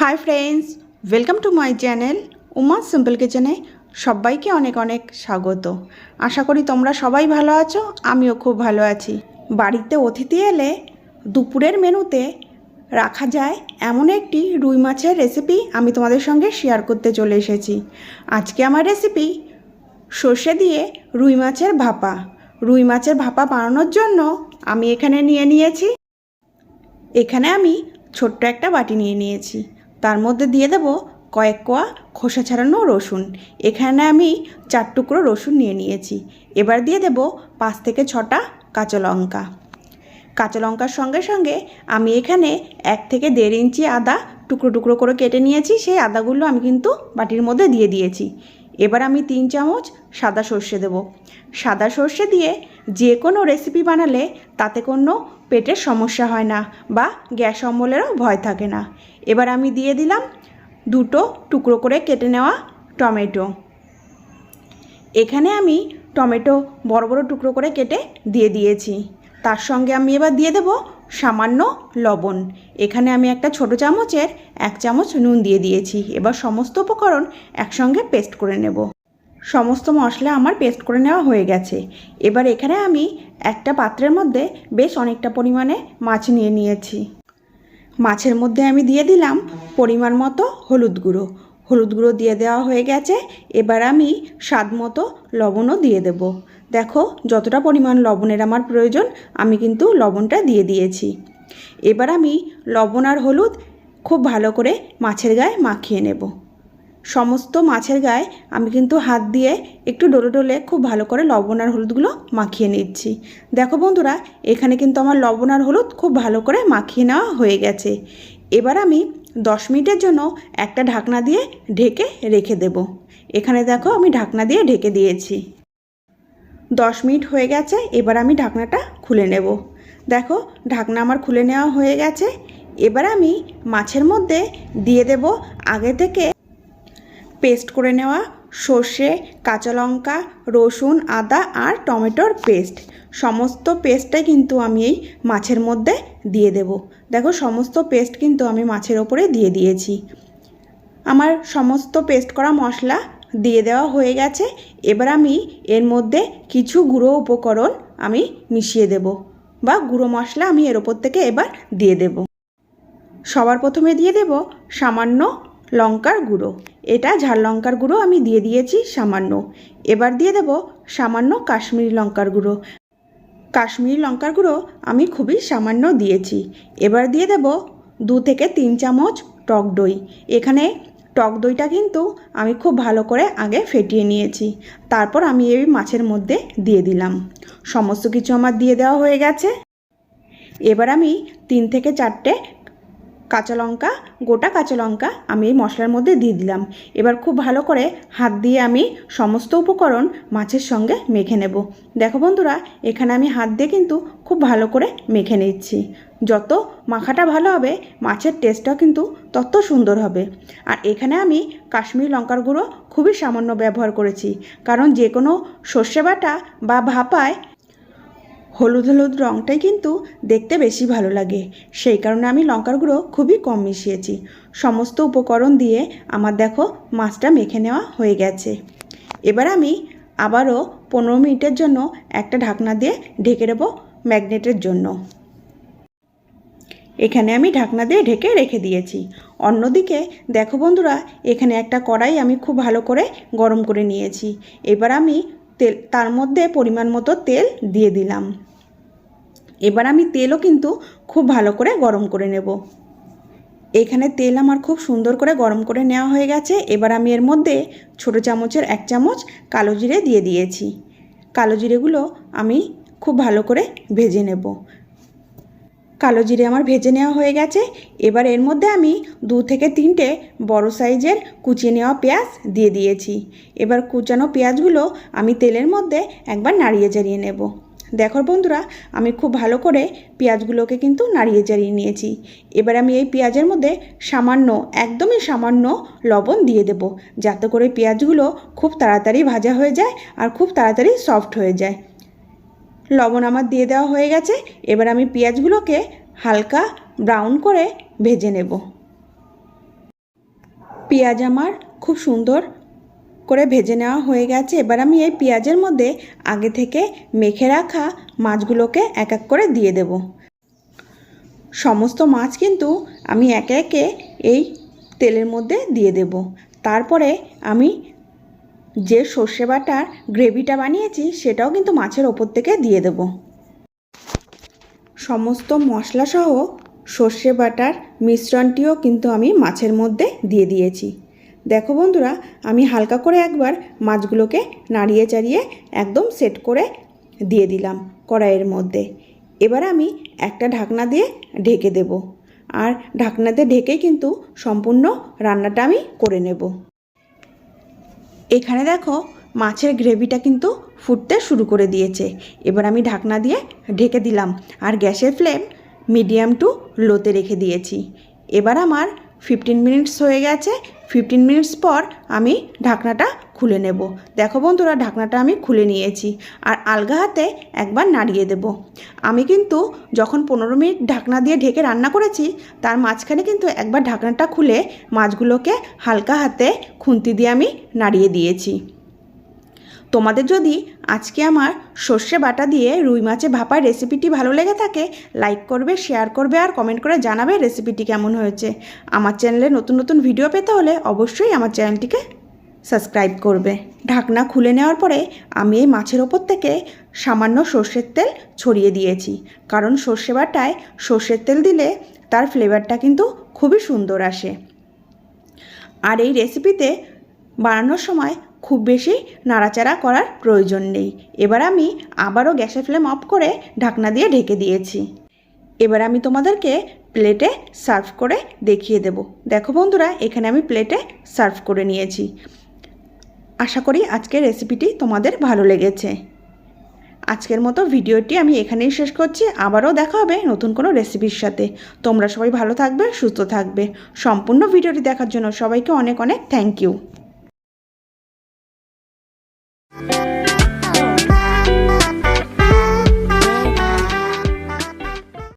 Hi friends welcome to my channel Uma simple কিচেনে সবাইকে অনেক অনেক স্বাগত। আশা করি তোমরা সবাই ভালো আছো, আমিও খুব ভালো আছি। বাড়িতে অতিথি এলে দুপুরের মেনুতে রাখা যায় এমন একটি রুই মাছের রেসিপি আমি তোমাদের সঙ্গে শেয়ার করতে চলে এসেছি। আজকে আমার রেসিপি সর্ষে দিয়ে রুই মাছের ভাপা। রুই মাছের ভাপা বানানোর জন্য আমি এখানে নিয়ে নিয়েছি। এখানে আমি ছোট্ট একটা বাটি নিয়ে নিয়েছি। তার মধ্যে দিয়ে দেব কয়েক কোয়া খোসা ছাড়ানো রসুন। এখানে আমি চার টুকরো রসুন নিয়ে নিয়েছি। এবার দিয়ে দেব পাঁচ থেকে ছটা কাঁচা লঙ্কা। কাঁচা লঙ্কার সঙ্গে সঙ্গে আমি এখানে এক থেকে দেড় ইঞ্চি আদা টুকরো টুকরো করে কেটে নিয়েছি। সেই আদাগুলো আমি কিন্তু বাটির মধ্যে দিয়ে দিয়েছি। এবার আমি তিন চামচ সাদা সর্ষে দেব। সাদা সর্ষে দিয়ে যে কোনো রেসিপি বানালে তাতে কোনো পেটের সমস্যা হয় না বা গ্যাস অম্বলেরও ভয় থাকে না। এবার আমি দিয়ে দিলাম দুটো টুকরো করে কেটে নেওয়া টমেটো। এখানে আমি টমেটো বড় বড় টুকরো করে কেটে দিয়ে দিয়েছি। তার সঙ্গে আমি এবার দিয়ে দেব সামান্য লবণ। এখানে আমি একটা ছোট চামচের এক চামচ নুন দিয়ে দিয়েছি। এবার সমস্ত উপকরণ একসঙ্গে পেস্ট করে নেব। সমস্ত মশলা আমার পেস্ট করে নেওয়া হয়ে গেছে। এবার এখানে আমি একটা পাত্রের মধ্যে বেশ অনেকটা পরিমাণে মাছ নিয়ে নিয়েছি। মাছের মধ্যে আমি দিয়ে দিলাম পরিমাণ মতো হলুদ গুঁড়ো। হলুদ গুঁড়ো দিয়ে দেওয়া হয়ে গেছে। এবার আমি স্বাদ মতো লবণও দিয়ে দেব। দেখো, যতটা পরিমাণ লবণের আমার প্রয়োজন, আমি কিন্তু লবণটা দিয়ে দিয়েছি। এবার আমি লবণ আর হলুদ খুব ভালো করে মাছের গায়ে মাখিয়ে নেব। সমস্ত মাছের গায়ে আমি কিন্তু হাত দিয়ে একটু ডলে ডলে খুব ভালো করে লবণ আর হলুদগুলো মাখিয়ে নিচ্ছি। দেখো বন্ধুরা, এখানে কিন্তু আমার লবণ আর হলুদ খুব ভালো করে মাখিয়ে নেওয়া হয়ে গেছে। এবার আমি দশ মিনিটের জন্য একটা ঢাকনা দিয়ে ঢেকে রেখে দেব। এখানে দেখো, আমি ঢাকনা দিয়ে ঢেকে দিয়েছি। দশ মিনিট হয়ে গেছে, এবার আমি ঢাকনাটা খুলে নেব। দেখো, ঢাকনা আমার খুলে নেওয়া হয়ে গেছে। এবার আমি মাছের মধ্যে দিয়ে দেব আগে থেকে পেস্ট করে নেওয়া সর্ষে, কাঁচা লঙ্কা, রসুন, আদা আর টমেটোর পেস্ট। সমস্ত পেস্টটাই কিন্তু আমি এই মাছের মধ্যে দিয়ে দেব। দেখো, সমস্ত পেস্ট কিন্তু আমি মাছের ওপরে দিয়ে দিয়েছি। আমার সমস্ত পেস্ট করা মশলা দিয়ে দেওয়া হয়ে গেছে। এবার আমি এর মধ্যে কিছু গুঁড়ো উপকরণ আমি মিশিয়ে দেব বা গুঁড়ো মশলা আমি এর ওপর থেকে এবার দিয়ে দেব। সবার প্রথমে দিয়ে দেব সামান্য লঙ্কার গুঁড়ো। এটা ঝাল লঙ্কার গুঁড়ো আমি দিয়ে দিয়েছি সামান্য। এবার দিয়ে দেব সামান্য কাশ্মীরি লঙ্কার গুঁড়ো। কাশ্মীরি লঙ্কার গুঁড়ো আমি খুবই সামান্য দিয়েছি। এবার দিয়ে দেব দু থেকে তিন চামচ টক দই। এখানে টক দইটা কিন্তু আমি খুব ভালো করে আগে ফেটিয়ে নিয়েছি। তারপর আমি এই মাছের মধ্যে দিয়ে দিলাম। সমস্ত কিছু আমার দিয়ে দেওয়া হয়ে গেছে। এবার আমি তিন থেকে চারটে কাঁচা লঙ্কা, গোটা কাঁচা লঙ্কা আমি এই মশলার মধ্যে দিয়ে দিলাম। এবার খুব ভালো করে হাত দিয়ে আমি সমস্ত উপকরণ মাছের সঙ্গে মেখে নেব। দেখো বন্ধুরা, এখানে আমি হাত দিয়ে কিন্তু খুব ভালো করে মেখে নিচ্ছি। যত মাখাটা ভালো হবে, মাছের টেস্টটাও কিন্তু তত সুন্দর হবে। আর এখানে আমি কাশ্মীরি লঙ্কার গুঁড়ো খুবই সামান্য ব্যবহার করেছি। কারণ যে কোনো সর্ষে বাটা বা ভাপায় হলুদ হলুদ রঙটাই কিন্তু দেখতে বেশি ভালো লাগে। সেই কারণে আমি লঙ্কার গুঁড়ো খুবই কম মিশিয়েছি। সমস্ত উপকরণ দিয়ে আমার দেখো মাছটা মেখে নেওয়া হয়ে গেছে। এবার আমি আবারও পনেরো মিনিটের জন্য একটা ঢাকনা দিয়ে ঢেকে দেবো ম্যাগনেটের জন্য। এখানে আমি ঢাকনা দিয়ে ঢেকে রেখে দিয়েছি। অন্যদিকে দেখো বন্ধুরা, এখানে একটা কড়াই আমি খুব ভালো করে গরম করে নিয়েছি। এবার আমি তেল, তার মধ্যে পরিমাণ মতো তেল দিয়ে দিলাম। এবার আমি তেলও কিন্তু খুব ভালো করে গরম করে নেব। এখানে তেল আমার খুব সুন্দর করে গরম করে নেওয়া হয়ে গেছে। এবার আমি এর মধ্যে ছোট চামচের এক চামচ কালো জিরে দিয়ে দিয়েছি। কালো জিরেগুলো আমি খুব ভালো করে ভেজে নেব। কালো জিরে আমার ভেজে নেওয়া হয়ে গেছে। এবার এর মধ্যে আমি দু থেকে তিনটে বড় সাইজের কুচিয়ে নেওয়া পেঁয়াজ দিয়ে দিয়েছি। এবার কুচানো পেঁয়াজগুলো আমি তেলের মধ্যে একবার নাড়িয়ে চাড়িয়ে নেব। দেখো বন্ধুরা, আমি খুব ভালো করে পেঁয়াজগুলোকে কিন্তু নাড়িয়ে চাড়িয়ে নিয়েছি। এবার আমি এই পেঁয়াজের মধ্যে সামান্য, একদমই সামান্য লবণ দিয়ে দেব, যাতে করে পেঁয়াজগুলো খুব তাড়াতাড়ি ভাজা হয়ে যায় আর খুব তাড়াতাড়ি সফট হয়ে যায়। লবণ আমার দিয়ে দেওয়া হয়ে গেছে। এবার আমি পেঁয়াজগুলোকে হালকা ব্রাউন করে ভেজে নেব। পেঁয়াজ আমার খুব সুন্দর করে ভেজে নেওয়া হয়ে গেছে। এবার আমি এই পেঁয়াজের মধ্যে আগে থেকে মেখে রাখা মাছগুলোকে এক এক করে দিয়ে দেব। সমস্ত মাছ কিন্তু আমি একে একে এই তেলের মধ্যে দিয়ে দেব। তারপরে আমি যে সর্ষে বাটার গ্রেভিটা বানিয়েছি, সেটাও কিন্তু মাছের ওপর থেকে দিয়ে দেব। সমস্ত মশলাসহ সর্ষে বাটার মিশ্রণটিও কিন্তু আমি মাছের মধ্যে দিয়ে দিয়েছি। দেখো বন্ধুরা, আমি হালকা করে একবার মাছগুলোকে নাড়িয়ে চাড়িয়ে একদম সেট করে দিয়ে দিলাম কড়াইয়ের মধ্যে। এবার আমি একটা ঢাকনা দিয়ে ঢেকে দেব। আর ঢাকনাতে ঢেকেই কিন্তু সম্পূর্ণ রান্নাটা আমি করে নেব। এখানে দেখো মাছের গ্রেভিটা কিন্তু ফুটতে শুরু করে দিয়েছে। এবার আমি ঢাকনা দিয়ে ঢেকে দিলাম আর গ্যাসের ফ্লেম মিডিয়াম টু লোতে রেখে দিয়েছি। এবার আমার ফিফটিন মিনিটস হয়ে গেছে। ফিফটিন মিনিটস পর আমি ঢাকনাটা খুলে নেব। দেখো বন্ধুরা, ঢাকনাটা আমি খুলে নিয়েছি আর আলগা হাতে একবার নাড়িয়ে দেব। আমি কিন্তু যখন পনেরো মিনিট ঢাকনা দিয়ে ঢেকে রান্না করেছি, তার মাঝখানে কিন্তু একবার ঢাকনাটা খুলে মাছগুলোকে হালকা হাতে খুন্তি দিয়ে আমি নাড়িয়ে দিয়েছি। তোমাদের যদি আজকে আমার সর্ষে বাটা দিয়ে রুই মাছে ভাপার রেসিপিটি ভালো লেগে থাকে, লাইক করবে, শেয়ার করবে আর কমেন্ট করে জানাবে রেসিপিটি কেমন হয়েছে। আমার চ্যানেলে নতুন নতুন ভিডিও পেতে হলে অবশ্যই আমার চ্যানেলটিকে সাবস্ক্রাইব করবে। ঢাকনা খুলে নেওয়ার পরে আমি এই মাছের ওপর থেকে সামান্য সর্ষের তেল ছড়িয়ে দিয়েছি। কারণ সর্ষে বাটায় সর্ষের তেল দিলে তার ফ্লেভারটা কিন্তু খুবই সুন্দর আসে। আর এই রেসিপিতে বানানোর সময় খুব বেশি নাড়াচাড়া করার প্রয়োজন নেই। এবার আমি আবারও গ্যাসের ফ্লেম অফ করে ঢাকনা দিয়ে ঢেকে দিয়েছি। এবার আমি তোমাদেরকে প্লেটে সার্ভ করে দেখিয়ে দেব। দেখো বন্ধুরা, এখানে আমি প্লেটে সার্ভ করে নিয়েছি। আশা করি আজকের রেসিপিটি তোমাদের ভালো লেগেছে। আজকের মতো ভিডিওটি আমি এখানেই শেষ করছি। আবারও দেখা হবে নতুন কোনো রেসিপির সাথে। তোমরা সবাই ভালো থাকবে, সুস্থ থাকবে। সম্পূর্ণ ভিডিওটি দেখার জন্য সবাইকে অনেক অনেক থ্যাংক ইউ